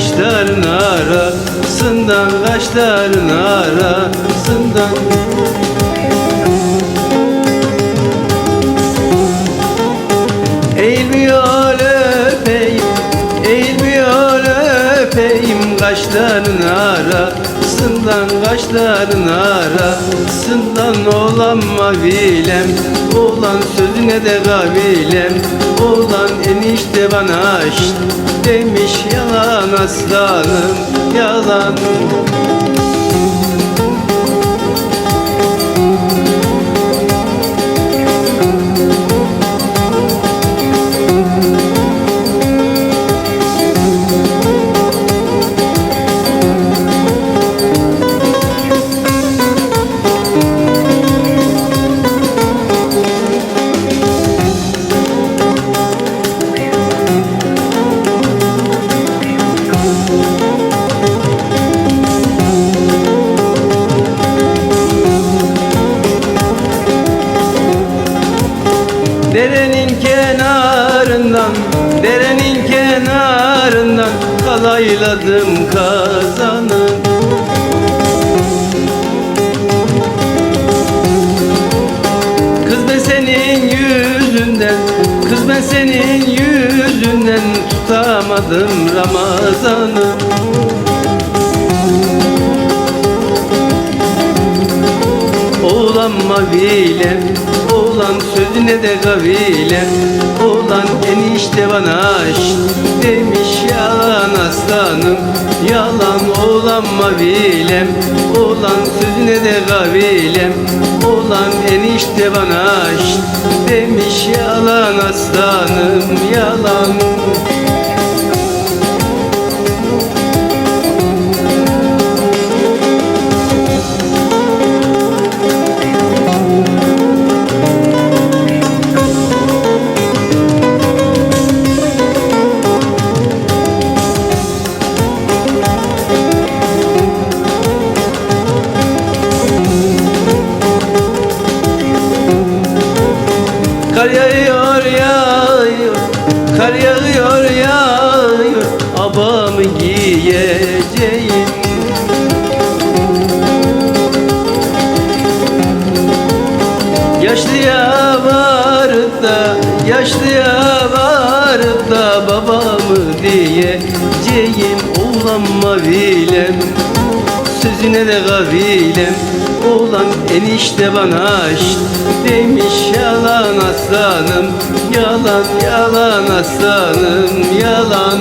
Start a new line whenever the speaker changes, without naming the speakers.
kaşların arasından kaşların arasından. öpeyim kaşların arasından kaşların arasından olan mavilem Oğlan sözüne de kabilem Oğlan enişte bana aşk demiş yalan aslanım yalan. Kalayladım kazanı. Kız ben senin yüzünden, kız ben senin yüzünden Tutamadım Ramazan'ı. Oğlan mavilem Oğlan sözüne de kavilem Oğlan enişte bana şşt Demiş yalan aslanım. Yalan oğlan mavilem Oğlan sözüne de kavilem. Oğlan enişte bana şşt Demiş yalan aslanım. Yalan giyeceğim Yaşlıya varıp da Yaşlıya varıp da Babamı diyeceğim. Oğlan mavilem Sözüne de kavilem. Oğlan enişte bana şşt Demiş yalan aslanım Yalan yalan aslanım Yalan